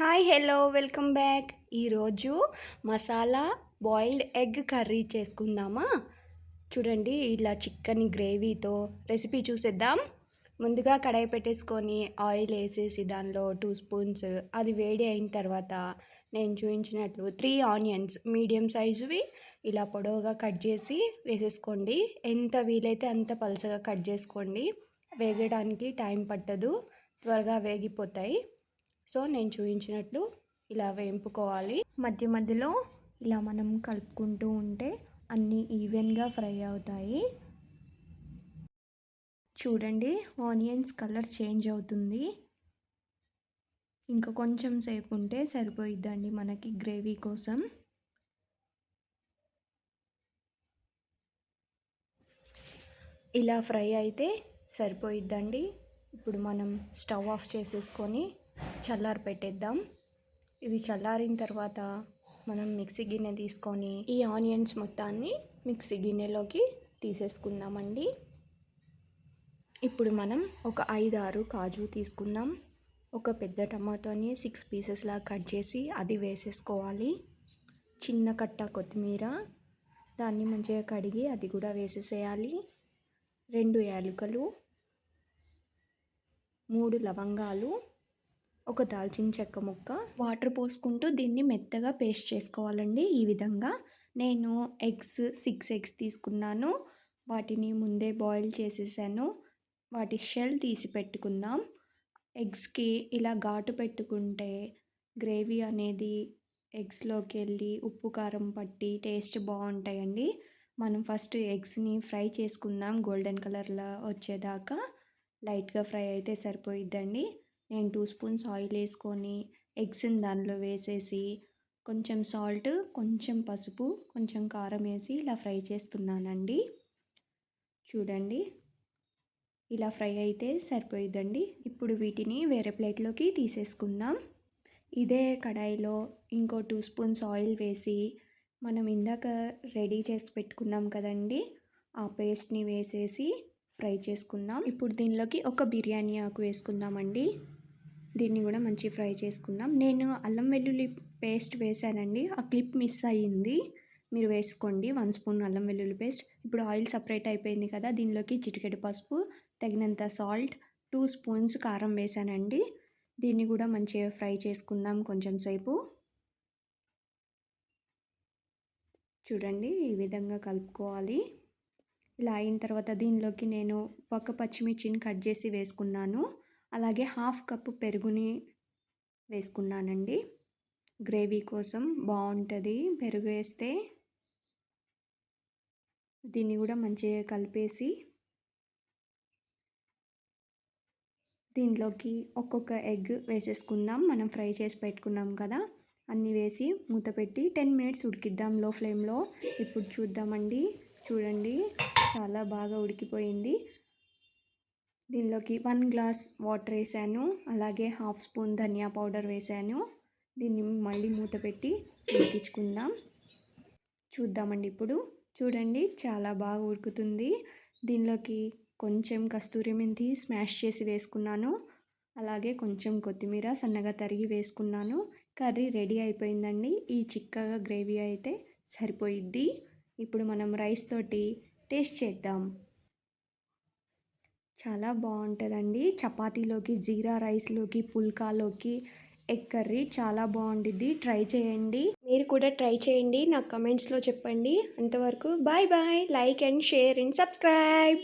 Hi hello welcome back. ఈరోజు masala boiled egg curry చేసుకుందామా? చూడండి ఇలా చికెన్ గ్రేవీతో రెసిపీ చూసేద్దాం. ముందుగా కడాయి పెట్టేసుకొని ఆయిల్ వేసేసి దానిలో టూ స్పూన్స్ అది వేడి అయిన తర్వాత నేను చూపించినట్లు త్రీ ఆనియన్స్ మీడియం సైజువి ఇలా పొడవుగా కట్ చేసి వేసేసుకోండి. ఎంత వీలైతే అంత పలసగా కట్ చేసుకోండి. వేగడానికి టైం పట్టదు. త్వరగా వేగిపోతాయి. సో నేను చూపించినట్లు ఇలా వేయింపుకోవాలి మధ్య మధ్యలో ఇలా మనం కలుపుకుంటూ ఉంటే అన్నీ ఈవెన్గా ఫ్రై అవుతాయి. చూడండి ఆనియన్స్ కలర్ చేంజ్ అవుతుంది. ఇంకా కొంచెం సేపు ఉంటే సరిపోయిద్దండి మనకి గ్రేవీ కోసం. ఇలా ఫ్రై అయితే సరిపోయిద్దండి. ఇప్పుడు మనం స్టవ్ ఆఫ్ చేసేసుకొని చల్లారి పెట్టేద్దాం. ఇవి చల్లారిన తర్వాత మనం మిక్సీ గిన్నె తీసుకొని ఈ ఆనియన్స్ మొత్తాన్ని మిక్సీ గిన్నెలోకి తీసేసుకుందామండి. ఇప్పుడు మనం ఒక ఐదు ఆరు కాజు తీసుకుందాం. ఒక పెద్ద టమాటోని సిక్స్ పీసెస్లా కట్ చేసి అది వేసేసుకోవాలి. చిన్న కట్ట కొత్తిమీర దాన్ని మంచిగా కడిగి అది కూడా వేసేసేయాలి. రెండు యాలుకలు మూడు లవంగాలు ఒక దాల్చిన చెక్క ముక్క. వాటర్ పోసుకుంటూ దీన్ని మెత్తగా పేస్ట్ చేసుకోవాలండి ఈ విధంగా. నేను ఎగ్స్ సిక్స్ ఎగ్స్ తీసుకున్నాను. వాటిని ముందే బాయిల్ చేసేసాను. వాటి షెల్ తీసి పెట్టుకుందాం. ఎగ్స్కి ఇలా ఘాటు పెట్టుకుంటే గ్రేవీ అనేది ఎగ్స్లోకి వెళ్ళి ఉప్పు కారం పట్టి టేస్ట్ బాగుంటాయండి. మనం ఫస్ట్ ఎగ్స్ని ఫ్రై చేసుకుందాం గోల్డెన్ కలర్లో వచ్చేదాకా. లైట్గా ఫ్రై అయితే సరిపోయిద్దండి. నేను టూ స్పూన్స్ ఆయిల్ వేసుకొని ఎగ్స్ని దానిలో వేసేసి కొంచెం సాల్ట్ కొంచెం పసుపు కొంచెం కారం వేసి ఇలా ఫ్రై చేస్తున్నానండి. చూడండి. ఇలా ఫ్రై అయితే సరిపోయిద్దండి. ఇప్పుడు వీటిని వేరే ప్లేట్లోకి తీసేసుకుందాం. ఇదే కడాయిలో ఇంకో టూ స్పూన్స్ ఆయిల్ వేసి మనం ఇందాక రెడీ చేసి పెట్టుకున్నాం కదండి ఆ పేస్ట్ని వేసేసి ఫ్రై చేసుకుందాం. ఇప్పుడు దీనిలోకి ఒక బిర్యానీ ఆకు వేసుకుందామండి. దీన్ని కూడా మంచి ఫ్రై చేసుకుందాం. నేను అల్లం వెల్లుల్లి పేస్ట్ వేసానండి. ఆ క్లిప్ మిస్ అయ్యింది. మీరు వేసుకోండి. వన్ స్పూన్ అల్లం వెల్లుల్లి పేస్ట్. ఇప్పుడు ఆయిల్ సపరేట్ అయిపోయింది కదా దీనిలోకి చిటికెడు పసుపు తగినంత సాల్ట్ టూ స్పూన్స్ కారం వేసానండి. దీన్ని కూడా మంచిగా ఫ్రై చేసుకుందాం కొంచెం సేపు. చూడండి ఈ విధంగా కలుపుకోవాలి. ఇలా అయిన తర్వాత దీనిలోకి నేను ఒక పచ్చిమిర్చిని కట్ చేసి వేసుకున్నాను. అలాగే హాఫ్ కప్పు పెరుగుని వేసుకున్నానండి. గ్రేవీ కోసం బాగుంటుంది పెరుగు వేస్తే దీన్ని కూడా మంచిగా కలిపేసి దీంట్లోకి ఒక్కొక్క ఎగ్ వేసేసుకుందాం. మనం ఫ్రై చేసి పెట్టుకున్నాం కదా అన్నీ వేసి మూత పెట్టి టెన్ మినిట్స్ ఉడికిద్దాం లో ఫ్లేమ్లో. ఇప్పుడు చూద్దామండి. చూడండి చాలా బాగా ఉడికిపోయింది. దీనిలోకి వన్ గ్లాస్ వాటర్ వేసాను. అలాగే హాఫ్ స్పూన్ ధనియా పౌడర్ వేసాను. దీన్ని మళ్ళీ మూత పెట్టి ఉడికించుకుందాం. చూద్దామండి ఇప్పుడు. చూడండి చాలా బాగా ఉడుకుతుంది. దీనిలోకి కొంచెం కస్తూరి మెంతి స్మాష్ చేసి వేసుకున్నాను. అలాగే కొంచెం కొత్తిమీర సన్నగా తరిగి వేసుకున్నాను. కర్రీ రెడీ అయిపోయిందండి. ఈ చిక్కగా గ్రేవీ అయితే సరిపోయిద్ది. ఇప్పుడు మనం రైస్ తోటి టేస్ట్ చేద్దాం. చాలా బాగుంటుందండి. చపాతీలోకి జీరా రైస్లోకి పుల్కాలోకి ఎగ్ కర్రీ చాలా బాగుంటుంది ట్రై చేయండి. మీరు కూడా ట్రై చేయండి. నాకు కమెంట్స్లో చెప్పండి. అంతవరకు bye bye. Like and share and subscribe.